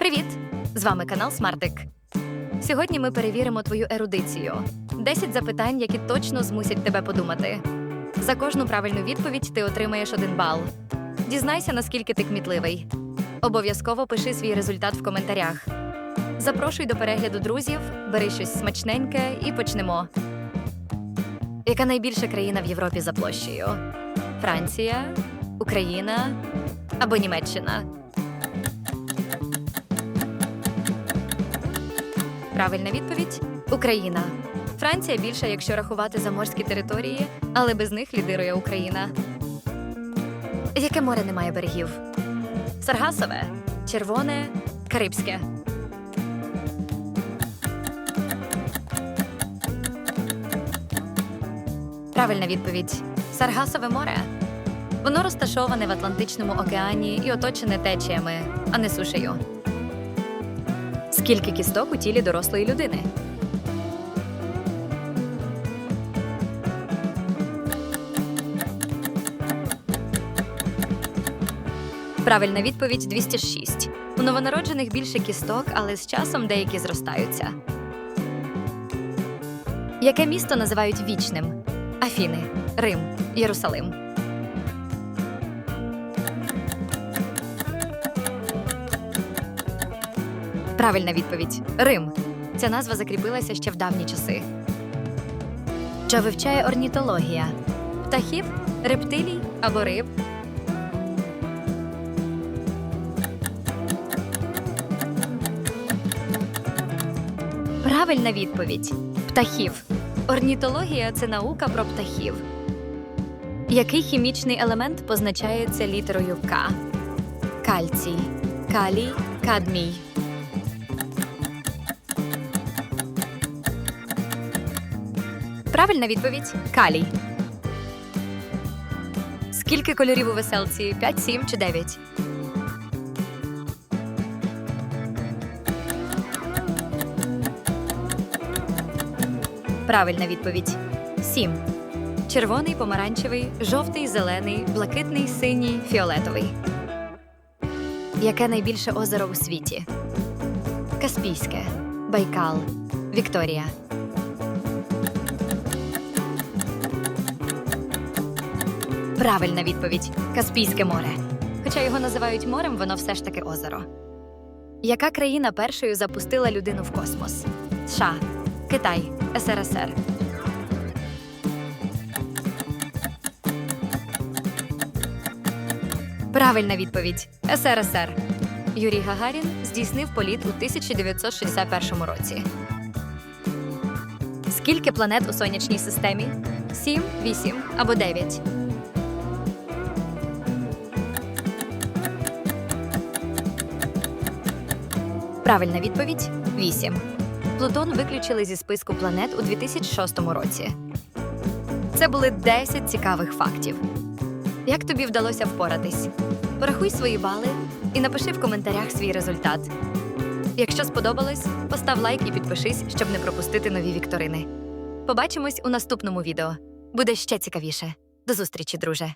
Привіт! З вами канал Смартик. Сьогодні ми перевіримо твою ерудицію. 10 запитань, які точно змусять тебе подумати. За кожну правильну відповідь ти отримаєш один бал. Дізнайся, наскільки ти кмітливий. Обов'язково пиши свій результат в коментарях. Запрошуй до перегляду друзів, бери щось смачненьке і почнемо. Яка найбільша країна в Європі за площею? Франція, Україна або Німеччина? Правильна відповідь Україна. Франція більша, якщо рахувати заморські території, але без них лідирує Україна. Яке море не має берегів? Саргасове, Червоне, Карибське. Правильна відповідь Саргасове море. Воно розташоване в Атлантичному океані і оточене течіями, а не сушею. Скільки кісток у тілі дорослої людини? Правильна відповідь 206. У новонароджених більше кісток, але з часом деякі зростаються. Яке місто називають вічним? Афіни, Рим, Єрусалим. Правильна відповідь Рим. Ця назва закріпилася ще в давні часи. Що вивчає орнітологія? Птахів, рептилій або риб? Правильна відповідь птахів. Орнітологія це наука про птахів. Який хімічний елемент позначається літерою К? Кальцій, калій, кадмій. Правильна відповідь калій. Скільки кольорів у веселці? 5, 7 чи 9? Правильна відповідь 7. Червоний, помаранчевий, жовтий, зелений, блакитний, синій, фіолетовий. Яке найбільше озеро у світі? Каспійське, Байкал, Вікторія. Правильна відповідь Каспійське море. Хоча його називають морем, воно все ж таки озеро. Яка країна першою запустила людину в космос? США, Китай, СРСР. Правильна відповідь СРСР. Юрій Гагарін здійснив політ у 1961 році. Скільки планет у сонячній системі? 7, 8 або 9? Правильна відповідь 8. Плутон виключили зі списку планет у 2006 році. Це були 10 цікавих фактів. Як тобі вдалося впоратись? Порахуй свої бали і напиши в коментарях свій результат. Якщо сподобалось, постав лайк і підпишись, щоб не пропустити нові вікторини. Побачимось у наступному відео. Буде ще цікавіше. До зустрічі, друже!